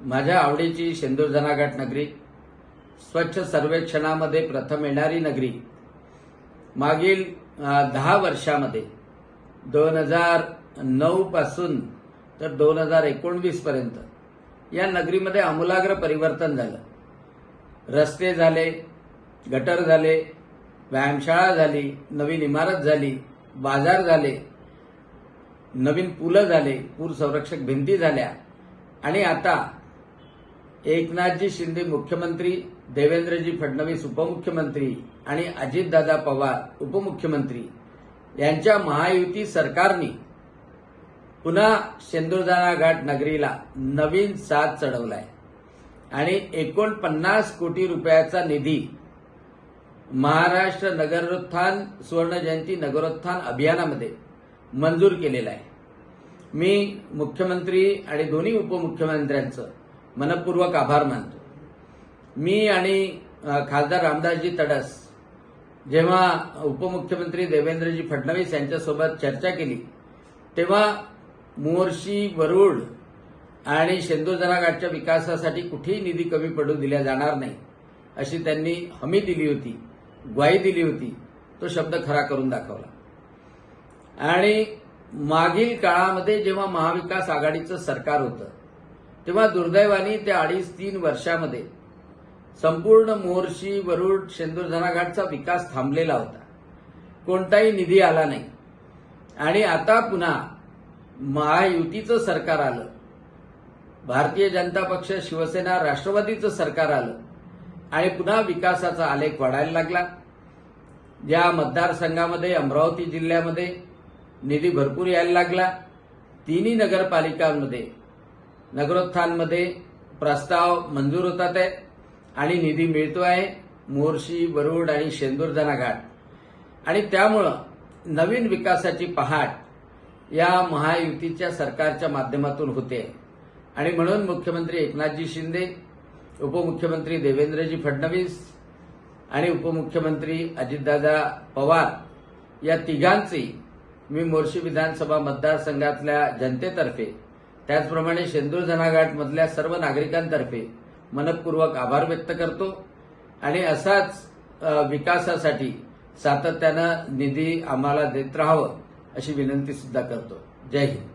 माझ्या आवडीची शेंदूर जनाघाट नगरी स्वच्छ सर्वेक्षणामध्ये प्रथम येणारी नगरी मागील दहा वर्षामध्ये दोन हजार नऊ पासून तर दोन हजार एकोणवीस पर्यंत या नगरीमध्ये आमूलाग्र परिवर्तन झालं. रस्ते झाले गटर झाले व्यायामशाळा झाली नवीन इमारत झाली बाजार झाले नवीन पुलं झाले पूर संरक्षक भिंती झाल्या आणि आता एकनाथजी शिंदे मुख्यमंत्री देवेंद्रजी फडणवीस उपमुख्यमंत्री आणि अजितदादा पवार उपमुख्यमंत्री. यांच्या महायुती सरकारने पुन्हा शेंदुरदाना घाट नगरीला नवीन साथ चढवलाय. आणि एकोणपन्नास कोटी रुपयाचा निधी महाराष्ट्र नगरोत्थान सुवर्ण जयंती नगरोत्थान अभियानामध्ये मंजूर केलेला आहे. मी मुख्यमंत्री आणि दोन्ही उपमुख्यमंत्र्यांचं मनपूर्वक आभार मानतो. मी आणि खासदार रामदासजी तडस जेव्हा उपमुख्यमंत्री देवेंद्रजी फडणवीस यांच्यासोबत चर्चा केली तेव्हा मोर्शी वरुड आणि शेंदूरजनाघाटच्या विकासासाठी कुठेही निधी कमी पडू दिला जाणार नाही अशी त्यांनी हमी दिली होती ग्वाही दिली होती तो शब्द खरा करून दाखवला. आणि मागील काळामध्ये जेव्हा महाविकास आघाडीचं सरकार होतं तेव्हा दुर्दैवाने त्या अडीच तीन वर्षामध्ये संपूर्ण मोर्शी वरुड शेंदूर धनाघाटचा विकास थांबलेला होता. कोणताही निधी आला नाही. आणि आता पुन्हा महायुतीचं सरकार आलं. भारतीय जनता पक्ष शिवसेना राष्ट्रवादीचं सरकार आलं. आणि पुन्हा विकासाचा आलेख वाढायला लागला. ज्या मतदारसंघामध्ये अमरावती जिल्ह्यामध्ये निधी भरपूर यायला लागला तिन्ही नगरपालिकांमध्ये नगरोत्थानमध्ये प्रस्ताव मंजूर होतात आहे आणि निधी मिळतो आहे मोर्शी वरुड आणि शेंदूरजना घाट आणि त्यामुळं नवीन विकासाची पहाट या महायुतीच्या सरकारच्या माध्यमातून होते. आणि म्हणून मुख्यमंत्री एकनाथजी शिंदे उपमुख्यमंत्री देवेंद्रजी फडणवीस आणि उपमुख्यमंत्री अजितदादा पवार या तिघांचे मी मोर्शी विधानसभा मतदारसंघातल्या जनतेतर्फे त्याचप्रमाणे शेंदूर जनाघाटमधल्या सर्व नागरिकांतर्फे मनपूर्वक आभार व्यक्त करतो. आणि असाच विकासासाठी सातत्यानं निधी आम्हाला देत राहावं अशी विनंती सुद्धा करतो. जय हिंद.